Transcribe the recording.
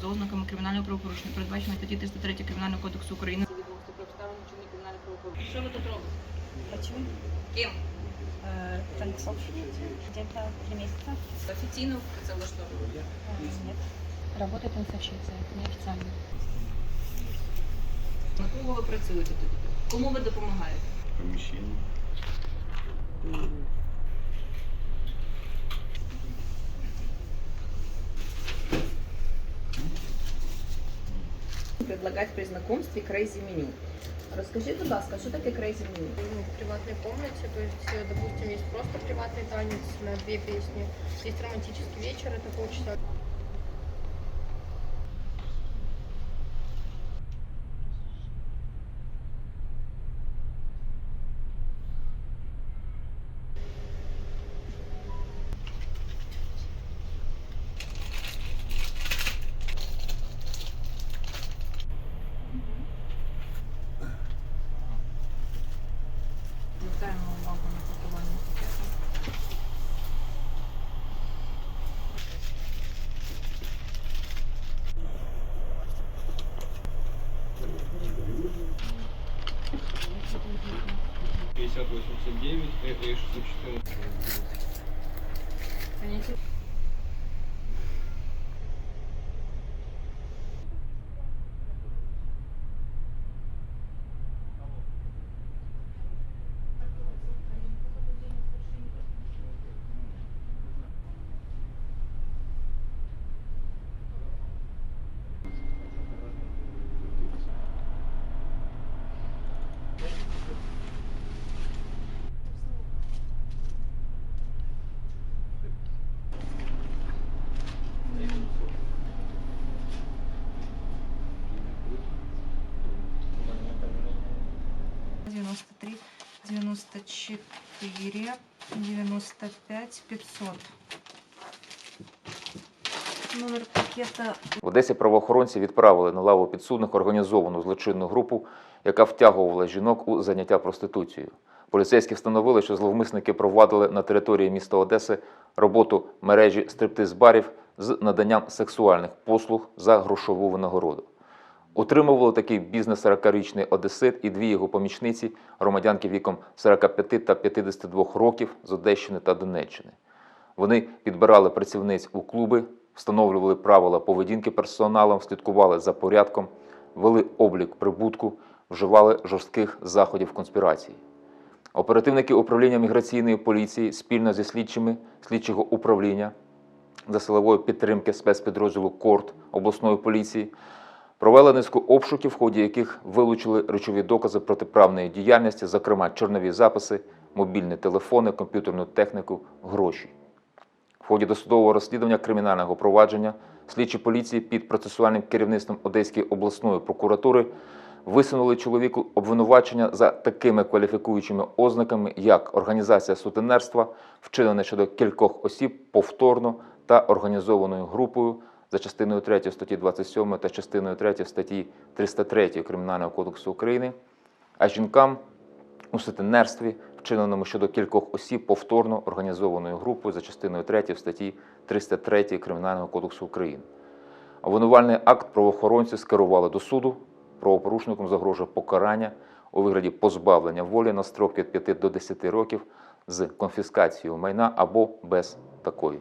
за ознаками кримінального правопорушення, передбаченої статті 303 Кримінального кодексу України. Відомості про обставини вчинення кримінального правопорушення. Що ви тут робите? Почему? Ким? Э, Где-то три месяца. Офіційно це влаштовує? Э, Нет. Работаю танцовщицей, неофициально. На кого ви працюєте тут? Кому ви допомагаєте? помещение. Предлагать при знакомстве крейзи меню. Розкажіть, будь ласка, що таке крейзи меню? ну, в приватной комнате, то есть, э, допустим, есть просто приватный танец на две песни, есть романтический вечер, это полчаса. Звертаємо увагу на пакування пакету. Пятьдесят восемьдесят девять, это и шестьсот четырнадцать. Девяносто три, девяносто четыре, девяносто пять, пятьсот. Номер пакета В Одесі правоохоронці відправили на лаву підсудних організовану злочинну групу, яка втягувала жінок у заняття проституцією. Поліцейські встановили, що зловмисники провадили на території міста Одеси роботу мережі стриптиз-барів з наданням сексуальних послуг за грошову винагороду. Утримували такий бізнес 40-річний одесит і дві його помічниці, громадянки віком 45 та 52 років з Одещини та Донеччини. Вони підбирали працівниць у клуби, встановлювали правила поведінки персоналом, слідкували за порядком, вели облік прибутку, вживали жорстких заходів конспірації. Оперативники управління міграційної поліції спільно зі слідчими слідчого управління за силової підтримки спецпідрозділу КОРТ обласної поліції провели низку обшуків, в ході яких вилучили речові докази протиправної діяльності, зокрема чорнові записи, мобільні телефони, комп'ютерну техніку, гроші. В ході досудового розслідування кримінального провадження слідчі поліції під процесуальним керівництвом Одеської обласної прокуратури висунули чоловіку обвинувачення за такими кваліфікуючими ознаками, як організація сутенерства, вчинене щодо кількох осіб повторно та організованою групою за частиною 3 статті 27 та частиною 3 статті 303 Кримінального кодексу України, а жінкам у сутенерстві, вчиненому щодо кількох осіб повторно організованою групою за частиною 3 статті 303 Кримінального кодексу України. Обвинувальний акт правоохоронці скерували до суду. Правопорушникам загрожує покарання у вигляді позбавлення волі на строк від 5 до 10 років з конфіскацією майна або без такої.